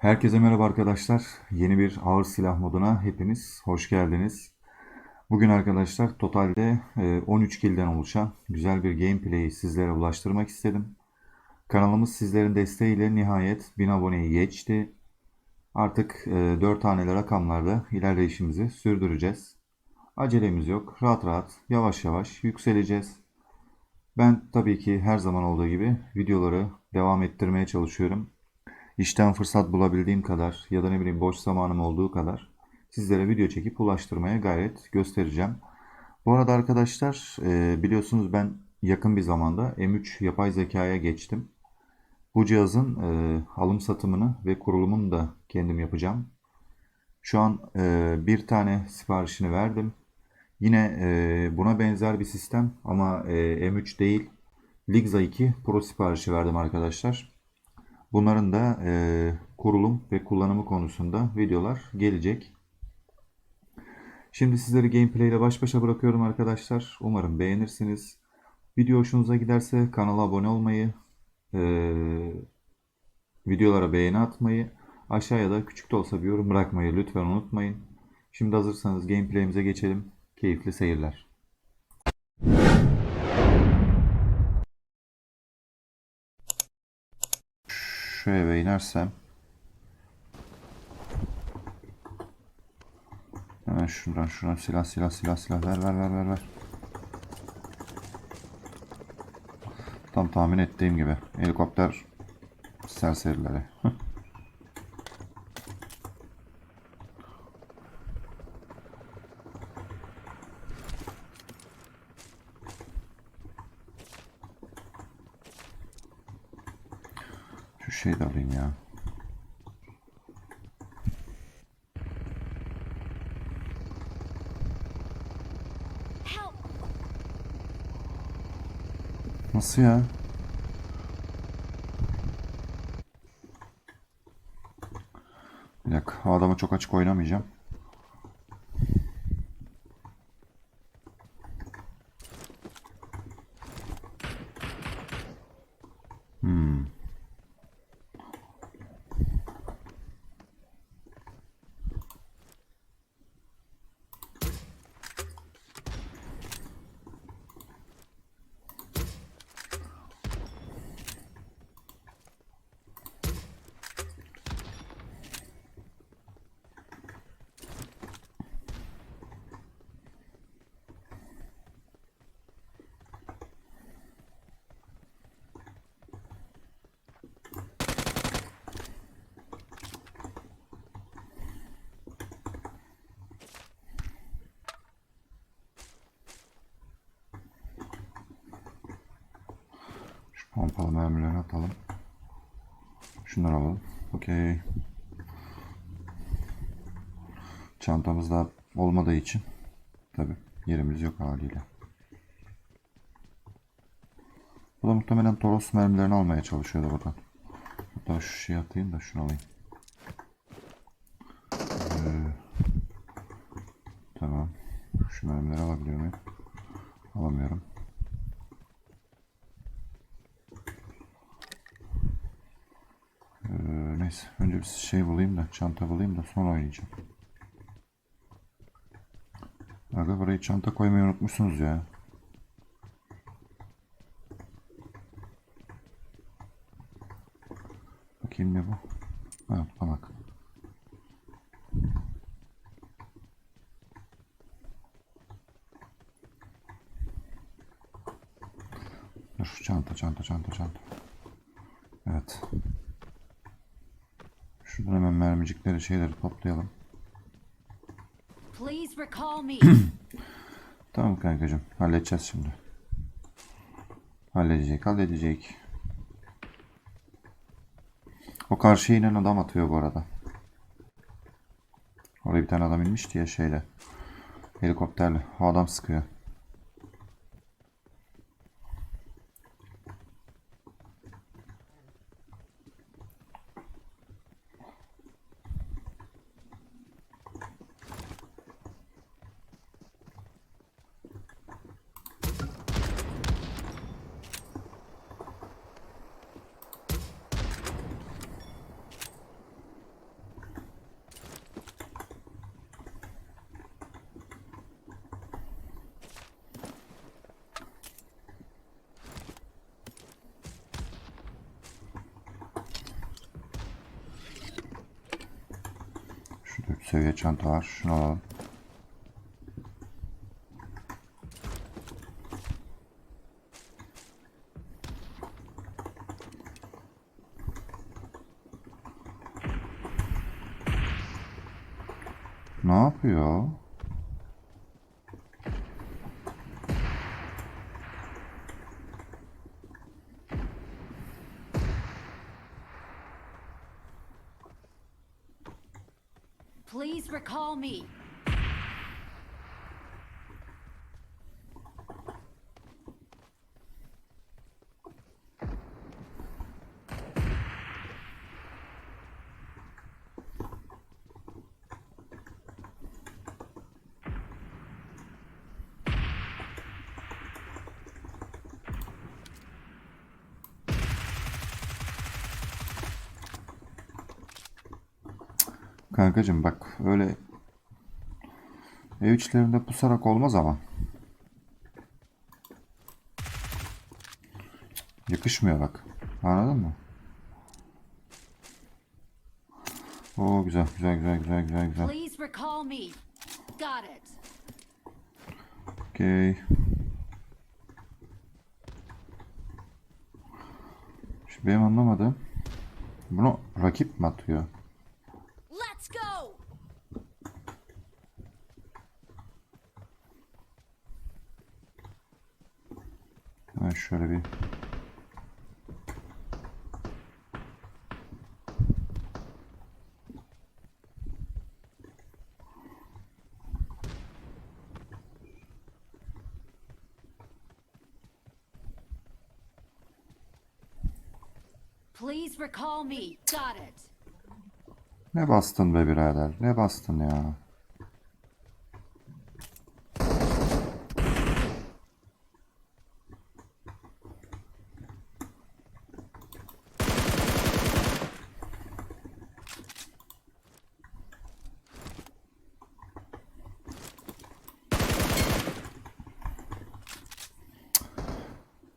Herkese merhaba arkadaşlar. Yeni bir ağır silah moduna hepiniz hoş geldiniz. Bugün arkadaşlar totalde e, 13 kill'den oluşan güzel bir gameplay'i sizlere ulaştırmak istedim. Kanalımız sizlerin desteğiyle nihayet 1000 aboneyi geçti. Artık e, 4 haneli rakamlarda ilerleyişimizi sürdüreceğiz. Acelemiz yok. Rahat rahat, yavaş yavaş yükseleceğiz. Ben tabii ki her zaman olduğu gibi videoları devam ettirmeye çalışıyorum. İşten fırsat bulabildiğim kadar ya da ne bileyim boş zamanım olduğu kadar sizlere video çekip ulaştırmaya gayret göstereceğim. Bu arada arkadaşlar e, biliyorsunuz ben yakın bir zamanda M3 yapay zekaya geçtim. Bu cihazın e, alım satımını ve kurulumunu da kendim yapacağım. Şu an e, bir tane siparişini verdim. Yine buna benzer bir sistem ama e, M3 değil Ligza 2 Pro siparişi verdim arkadaşlar. Bunların da e, kurulum ve kullanımı konusunda videolar gelecek. Şimdi sizleri gameplay ile baş başa bırakıyorum arkadaşlar. Umarım beğenirsiniz. Video hoşunuza giderse kanala abone olmayı, e, videolara beğeni atmayı, aşağıya da küçük de olsa bir yorum bırakmayı lütfen unutmayın. Şimdi hazırsanız gameplay'imize geçelim. Keyifli seyirler. Şu eve inersem Hemen şuradan şuradan silah silah silah silah ver ver ver ver ver. Tam tahmin ettiğim gibi. Helikopter serserileri. Şu şeyi de alayım ya. Help! Nasıl ya? Bir dakika. o Adamı çok açık oynamayacağım. Pompalı mermilerini atalım. Şunları alalım. Okey. Çantamızda olmadığı için tabi yerimiz yok haliyle. Bu da muhtemelen Toros mermilerini almaya çalışıyordu buradan. Hatta şu şeyi atayım da şunu alayım. Ee, tamam. Şu mermileri alabiliyor muyum? Alamıyorum. Ee, neyse önce bir şey bulayım da çanta bulayım da sonra oynayacağım. Aga burayı çanta koymayı unutmuşsunuz ya. Bakayım ne bu? Ha tutamak. Dur çanta çanta çanta çanta. Evet. Şuradan hemen mermicikleri şeyleri toplayalım. Tamam kankacığım. Halledeceğiz şimdi. Halledecek, halledecek. O karşıya inen adam atıyor bu arada. Oraya bir tane adam inmişti ya şeyle. Helikopterle. O adam sıkıyor. Seviye çanta var. Şunu alalım. Ne yapıyor? Please recall me. Kankacım bak öyle ev içlerinde pusarak olmaz ama. Yakışmıyor bak. Anladın mı? Oo güzel güzel güzel güzel güzel güzel. Please recall me. Got it. Okey. Şu benim anlamadığım bunu rakip mi atıyor? Let's go. Hemen şöyle bir Please recall me. Got it. Ne bastın be birader? Ne bastın ya?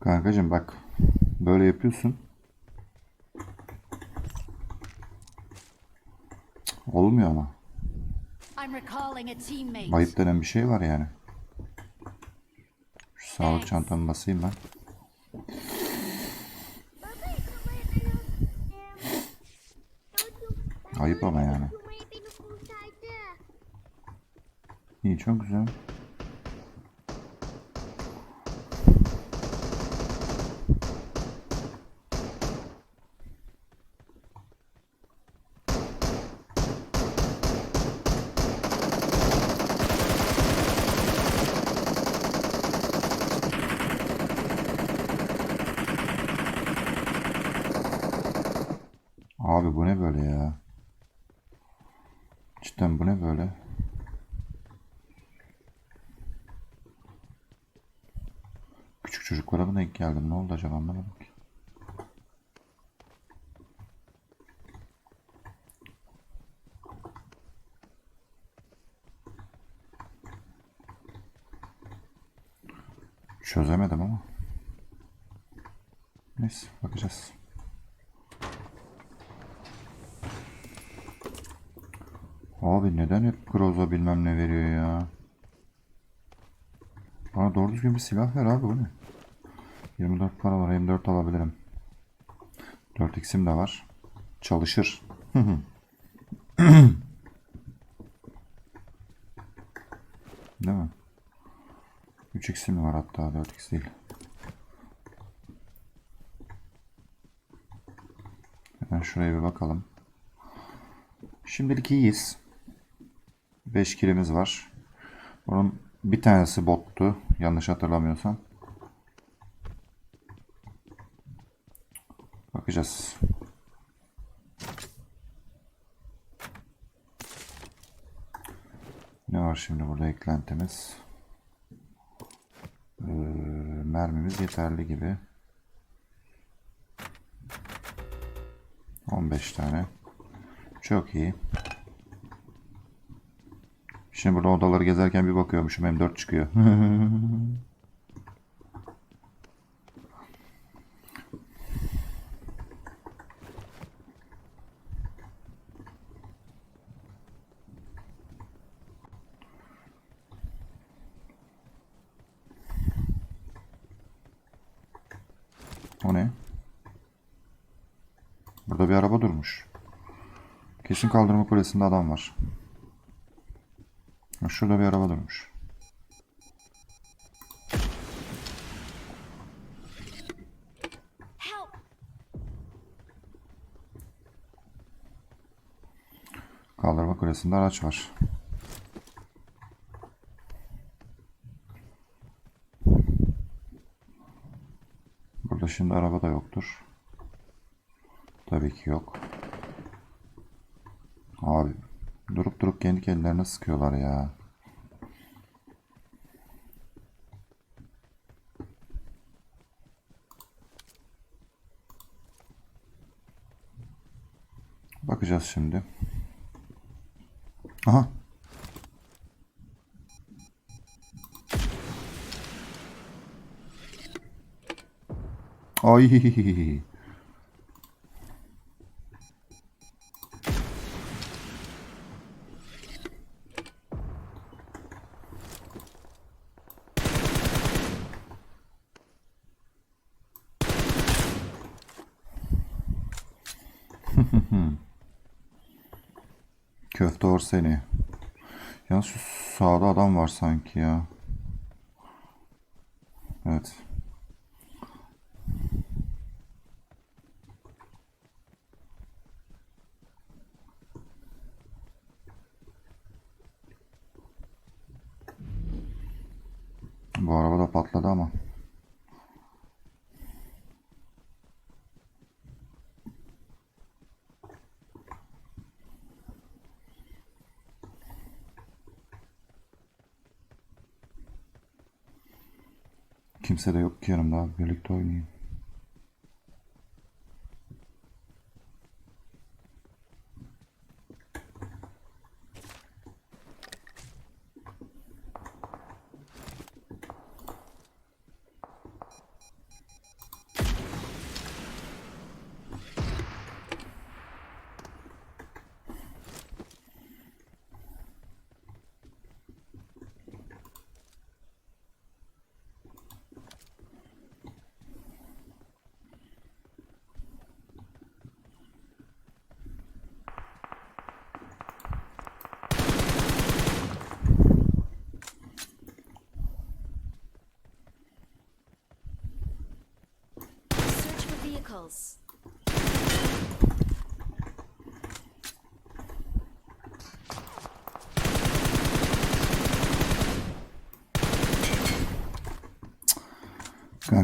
Kankacım bak. Böyle yapıyorsun. Olmuyor ama. I'm recalling a teammate. Bayıp denen bir şey var yani. Şu sağlık çantamı basayım ben. Ayıp ama yani. İyi çok güzel. Abi bu ne böyle ya? Cidden bu ne böyle? Küçük çocuklara mı denk geldim? Ne oldu acaba anlamadım ki. Çözemedim ama. Neyse bakacağız. Abi neden hep Groza bilmem ne veriyor ya? Bana doğru düzgün bir silah ver abi bu ne? 24 para var M4 alabilirim. 4x'im de var. Çalışır. Değil mi? 3x'im var hatta 4x değil. Hemen şuraya bir bakalım. Şimdilik iyiyiz. 5 kilimiz var. Bunun bir tanesi bottu. Yanlış hatırlamıyorsam. Bakacağız. Ne var şimdi burada eklentimiz? Ee, mermimiz yeterli gibi. 15 tane. Çok iyi. Şimdi burada odaları gezerken bir bakıyormuşum M4 çıkıyor. O ne? Burada bir araba durmuş. Kesin kaldırma kulesinde adam var. Şurada bir araba durmuş. Kaldırma kulesinde araç var. Burada şimdi araba da yoktur. Tabii ki yok. Abi durup durup kendi kendilerine sıkıyorlar ya. Bakacağız şimdi. Aha. Ay. Köfte or seni. Ya şu sağda adam var sanki ya. Evet. Bu araba da patladı ama. Kimse de yok ki yanımda. Birlikte oynayayım.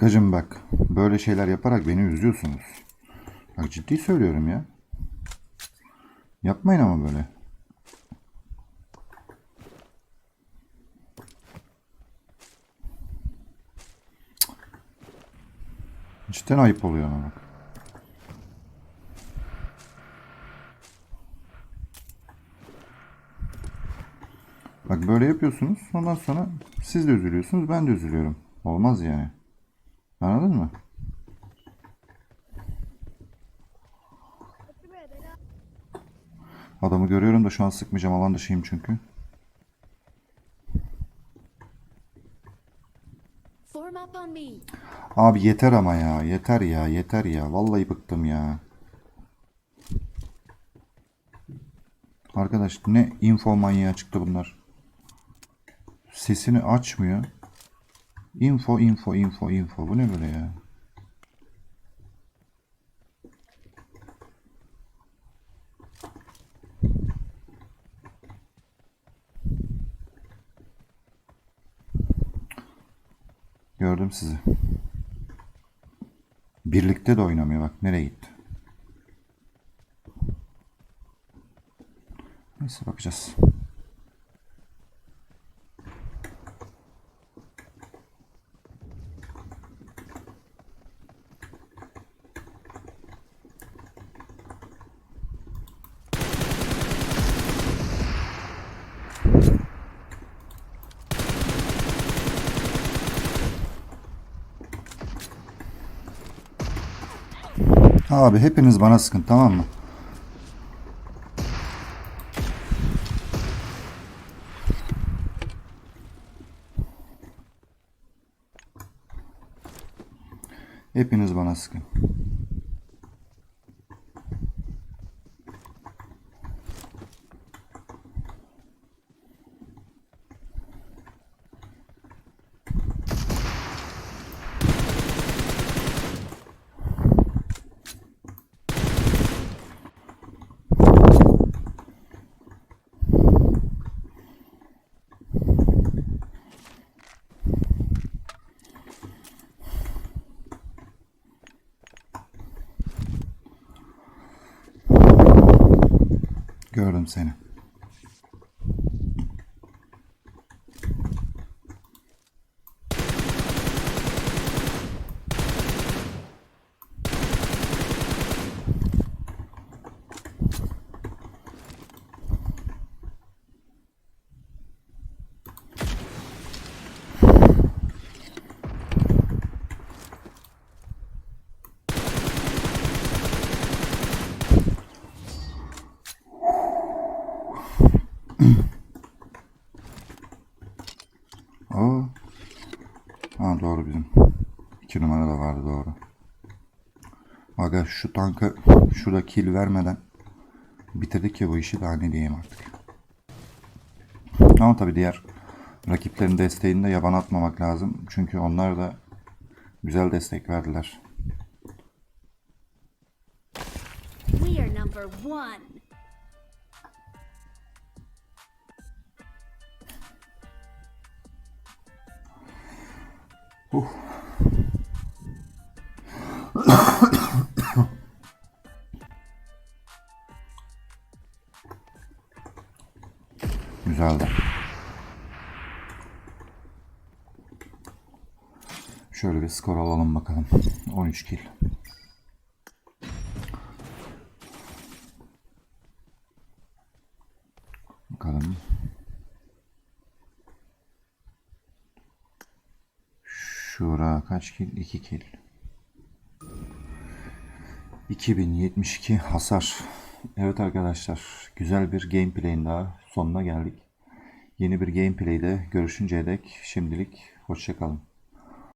Kankacım bak. Böyle şeyler yaparak beni üzüyorsunuz. Bak ciddi söylüyorum ya. Yapmayın ama böyle. Cidden ayıp oluyor ama bak. Bak böyle yapıyorsunuz. Ondan sonra siz de üzülüyorsunuz. Ben de üzülüyorum. Olmaz yani. Anladın mı? Adamı görüyorum da şu an sıkmayacağım. Alan dışıyım çünkü. Abi yeter ama ya. Yeter ya. Yeter ya. Vallahi bıktım ya. Arkadaş ne info manyağı çıktı bunlar. Sesini açmıyor. Info info info info. Bu ne böyle ya? Gördüm sizi. Birlikte de oynamıyor bak nereye gitti. Neyse bakacağız. Abi hepiniz bana sıkın tamam mı? Hepiniz bana sıkın. Gördüm seni. Aa. Ha doğru bizim. İki numara da vardı doğru. Aga şu tanka şurada kill vermeden bitirdik ya bu işi daha ne diyeyim artık. Ama tabii diğer rakiplerin desteğini de yaban atmamak lazım. Çünkü onlar da güzel destek verdiler. We are number one. Güzeldi. Şöyle bir skor alalım bakalım. 13 kill. Bakalım. Şura kaç kill? 2 kill. 2072 hasar. Evet arkadaşlar, güzel bir gameplay'in daha sonuna geldik. Yeni bir gameplay'de görüşünceye dek şimdilik hoşçakalın.